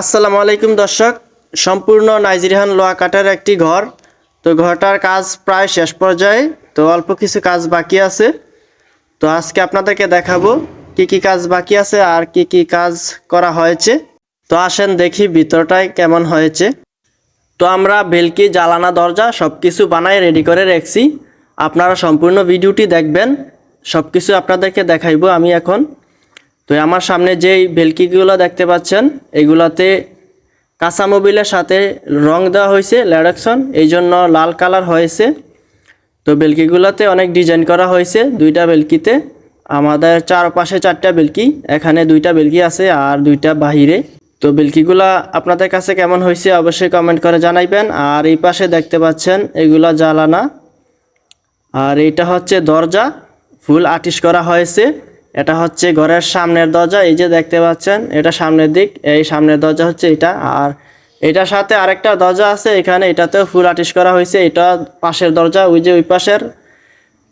আসসালামু আলাইকুম দর্শক, সম্পূর্ণ নাইজেরিয়ান লোয়া কাটার একটি ঘর। তো ঘরটার কাজ প্রায় শেষ পর্যায়ে, তো অল্প কিছু কাজ বাকি আছে। তো আজকে আপনাদেরকে দেখাবো কি কি কাজ বাকি আছে আর কি কি কাজ করা হয়েছে। তো আসেন দেখি ভিতরটায় কেমন হয়েছে। তো আমরা বেলকি জ্বালানা দরজা সব কিছু বানাই রেডি করে রেখেছি। আপনারা সম্পূর্ণ ভিডিওটি দেখবেন সব কিছু আপনাদেরকে দেখাইবো আমি এখন। তো আমার সামনে যেই ভেলকিগুলো দেখতে পাচ্ছেন, এগুলাতে কাঁচা মোবিলের সাথে রং দেওয়া হয়েছে ল্যাডকশন এই জন্য লাল কালার হয়েছে। তো বেলকিগুলোতে অনেক ডিজাইন করা হয়েছে দুইটা বেলকিতে আমাদের চারপাশে চারটা বেলকি এখানে দুইটা বেলকি আছে আর দুইটা বাহিরে। তো বেলকিগুলা আপনাদের কাছে কেমন হয়েছে অবশ্যই কমেন্ট করে জানাইবেন। আর এই পাশে দেখতে পাচ্ছেন, এগুলা জ্বালানা। আর এটা হচ্ছে দরজা, ফুল আর্টিস্ট করা হয়েছে। এটা হচ্ছে ঘরের সামনের দরজা, এই যে দেখতে পাচ্ছেন, এটা সামনের দিক, এই সামনের দরজা হচ্ছে এটা, আর এটার সাথে আরেকটা দরজা আছে, এখানে এটাতেও ফুল আর্টিস্ট করা হয়েছে, এটা পাশের দরজা, ওই যে ওই পাশের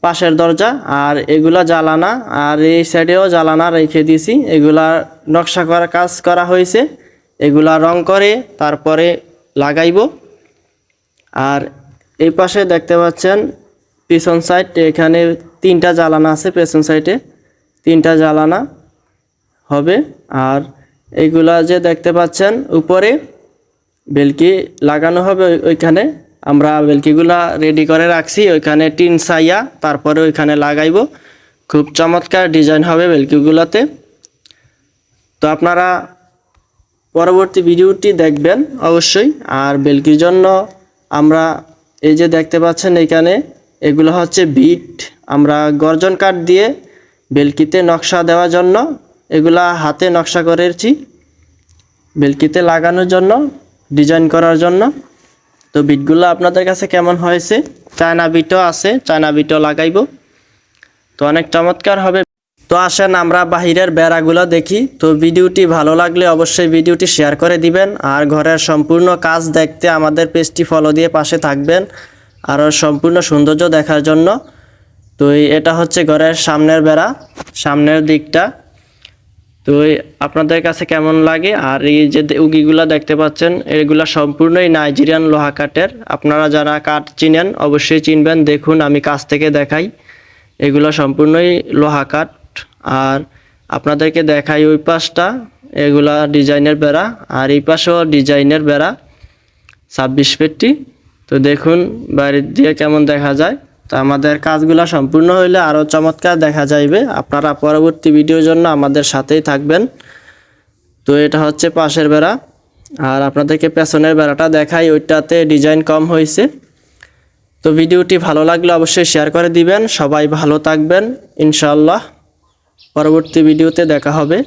পাশের দরজা, আর এগুলা জ্বালানা, আর এই সাইডেও জ্বালানা রেখে দিয়েছি, এগুলা নকশা করা, কাজ করা হয়েছে, এগুলা রং করে তারপরে লাগাইব, আর এই পাশে দেখতে পাচ্ছেন, পিছন সাইড এখানে তিনটা জ্বালানা আছে, পেছন সাইডে তিনটা জ্বালানা হবে। আর এইগুলা যে দেখতে পাচ্ছেন, উপরে বেলকি লাগানো হবে ওইখানে। আমরা বেলকিগুলা রেডি করে রাখছি, ওইখানে টিন সাইয়া তারপরে ওইখানে লাগাইব। খুব চমৎকার ডিজাইন হবে বেলকিগুলাতে। তো আপনারা পরবর্তী ভিডিওটি দেখবেন অবশ্যই। আর বেলকির জন্য আমরা এই যে দেখতে পাচ্ছেন এখানে, এগুলো হচ্ছে বিট। আমরা গর্জন কাঠ দিয়ে বেলকিতে নকশা দেওয়ার জন্য, এগুলা হাতে নকশা করেছি। বেলকিতে লাগানোর জন্য, ডিজাইন করার জন্য। তো বিটগুলো আপনাদের কাছে কেমন হয়েছে? চায়না বিটও আছে, চায়না বিটও লাগাইব। তো অনেক চমৎকার হবে। তো আসেন আমরা বাহিরের বেড়াগুলো দেখি। তো ভিডিওটি ভালো লাগলে অবশ্যই ভিডিওটি শেয়ার করে দিবেন। আর ঘরের সম্পূর্ণ কাজ দেখতে আমাদের পেজটি ফলো দিয়ে পাশে থাকবেন। আর সম্পূর্ণ সৌন্দর্য দেখার জন্য। তো এটা হচ্ছে ঘরের সামনের বেড়া, সামনের দিকটা। তো আপনাদের কাছে কেমন লাগে? আর এই যে উগিগুলা দেখতে পাচ্ছেন, এগুলা সম্পূর্ণই নাইজেরিয়ান লোহা কাঠের। আপনারা যারা কাঠ চিনেন, অবশ্যই চিনবেন। দেখুন, আমি কাছ থেকে দেখাই। এগুলো সম্পূর্ণই লোহা কাঠ। আর আপনাদেরকে দেখাই ওই পাশটা। এগুলা ডিজাইনের বেড়া। আর এই পাশেও ডিজাইনের বেড়া। ছাব্বিশ ফিটটি তো দেখুন বাইরের দিয়ে কেমন দেখা যায়। তো আমাদের কাজগুলা সম্পূর্ণ হইলে আরও চমৎকার দেখা যাইবে। আপনারা পরবর্তী ভিডিওর জন্য আমাদের সাথেই থাকবেন। তো এটা হচ্ছে পাশের বেড়া। আর আপনাদেরকে পেছনের বেড়াটা দেখাই, ওইটাতে ডিজাইন কম হয়েছে তো ভিডিওটি ভালো লাগলে অবশ্যই শেয়ার করে দিবেন। সবাই ভালো থাকবেন। ইনশাআল্লাহ, পরবর্তী ভিডিওতে দেখা হবে।